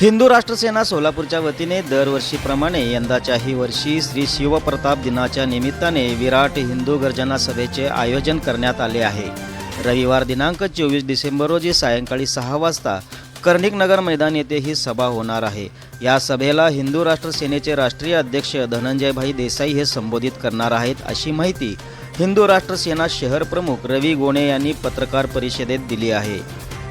हिंदू राष्ट्रसेना सोलापूरच्या वतीने दरवर्षीप्रमाणे यंदाच्याही वर्षी श्री शिवप्रताप दिनाच्या निमित्ताने विराट हिंदू गर्जना सभेचे आयोजन करण्यात आले आहे. रविवार दिनांक चोवीस डिसेंबर रोजी सायंकाळी सहा वाजता कर्णिक नगर मैदान येथे ही सभा होणार आहे. या सभेला हिंदू राष्ट्र सेनेचे राष्ट्रीय अध्यक्ष धनंजयभाई देसाई हे संबोधित करणार आहेत अशी माहिती हिंदू राष्ट्र सेना शहर प्रमुख रवी गोणे यांनी पत्रकार परिषदेत दिली आहे.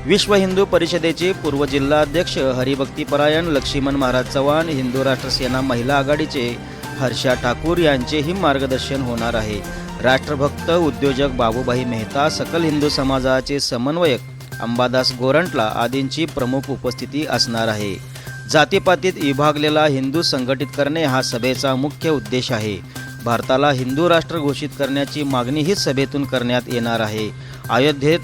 विश्व हिंदू परिषदेचे पूर्व जिल्हाध्यक्ष हरिभक्तीपरायण लक्ष्मण महाराज चव्हाण हिंदू राष्ट्र सेना महिला आघाडीचे हर्षा ठाकूर यांचेही मार्गदर्शन होणार आहे. राष्ट्रभक्त उद्योजक बाबूभाई मेहता सकल हिंदू समाजाचे समन्वयक अंबादास गोरंटला आदींची प्रमुख उपस्थिती असणार आहे. जातीपातीत विभागलेला हिंदू संघटित करणे हा सभेचा मुख्य उद्देश आहे. भारताला हिंदू राष्ट्र घोषित करण्याची मागणी ही सभेतून करण्यात येणार आहे. अयोध्येत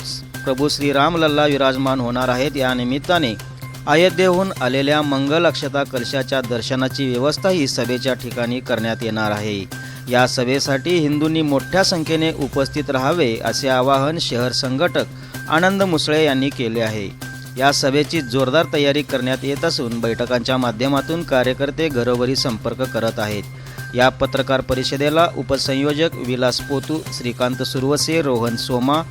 प्रभू श्री रामलल्ला विराजमान होणार आहेत या निमित्ताने अयोध्येहून आलेल्या मंगल अक्षता कलशाच्या दर्शनाची व्यवस्था ही सभेच्या ठिकाणी करण्यात येणार आहे. या सभेसाठी हिंदूंनी मोठ्या संख्येने उपस्थित राहावे असे आवाहन शहर संघटक आनंद मुसळे यांनी केले आहे. या सभेची जोरदार तयारी करण्यात येत असून बैठकांच्या माध्यमातून कार्यकर्ते घरोघरी संपर्क करत आहेत. या पत्रकार परिषदेला उपसंयोजक विलास पोतू श्रीकांत सुरवसे रोहन सोमा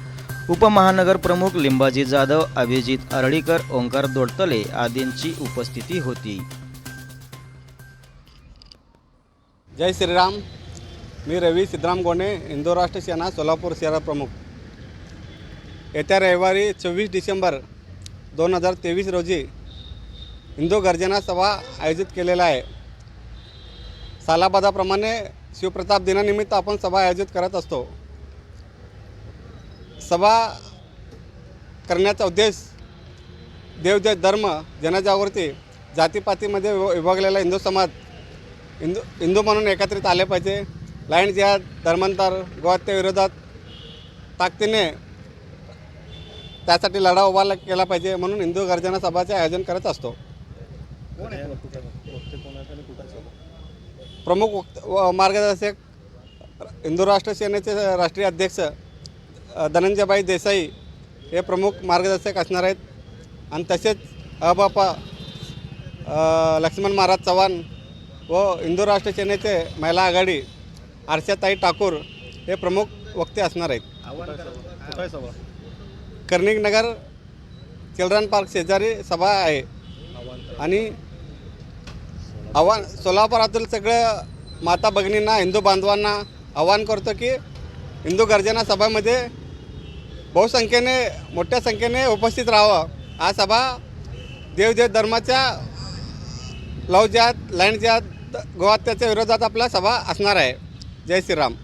उपमहानगर प्रमुख लिंबाजी जाधव अभिजित आरळीकर ओंकार दोडतले आदींची उपस्थिती होती. जय श्रीराम. मी रवी सिद्धराम गोणे हिंदू राष्ट्र सेना सोलापूर शहरा प्रमुख. येत्या रविवारी चोवीस डिसेंबर दोन हजार तेवीस रोजी हिंदू गर्जना सभा आयोजित केलेला आहे. सालाबादाप्रमाणे शिवप्रताप दिनानिमित्त आपण सभा आयोजित करत असतो. सभा करण्याचा उद्देश देवदेव धर्म जनजागृती जातीपातीमध्ये विभागलेला हिंदू समाज हिंदू हिंदू म्हणून एकत्रित आले पाहिजे. लाईन जिहाद धर्मांतर गोहत्या विरोधात ताकदीने त्यासाठी लढा उभारला केला पाहिजे म्हणून हिंदू गर्जना सभाचे आयोजन करत असतो. प्रमुख वक्त- मार्गदर्शक हिंदू राष्ट्र सेनेचे राष्ट्रीय अध्यक्ष धनंजयबाई देसाई हे प्रमुख मार्गदर्शक असणार आहेत. आणि तसेच अबापा लक्ष्मण महाराज चव्हाण व हिंदू राष्ट्र सेनेचे महिला आघाडी आरशाताई ठाकूर हे प्रमुख वक्ते असणार आहेत. कर्णिक नगर चिल्ड्रन पार्क शेजारी सभा आहे. आणि आव्हान सोलापुरातील सगळ्या माता भगिनींना हिंदू बांधवांना आव्हान करतो की हिंदू गर्जना सभामध्ये बहुसंख्येने मोठ्या संख्येने उपस्थित राहावं. हा सभा देवदेव धर्माच्या लव जात लाईन जात गोहत्याच्या विरोधात आपला सभा असणार आहे. जय श्रीराम.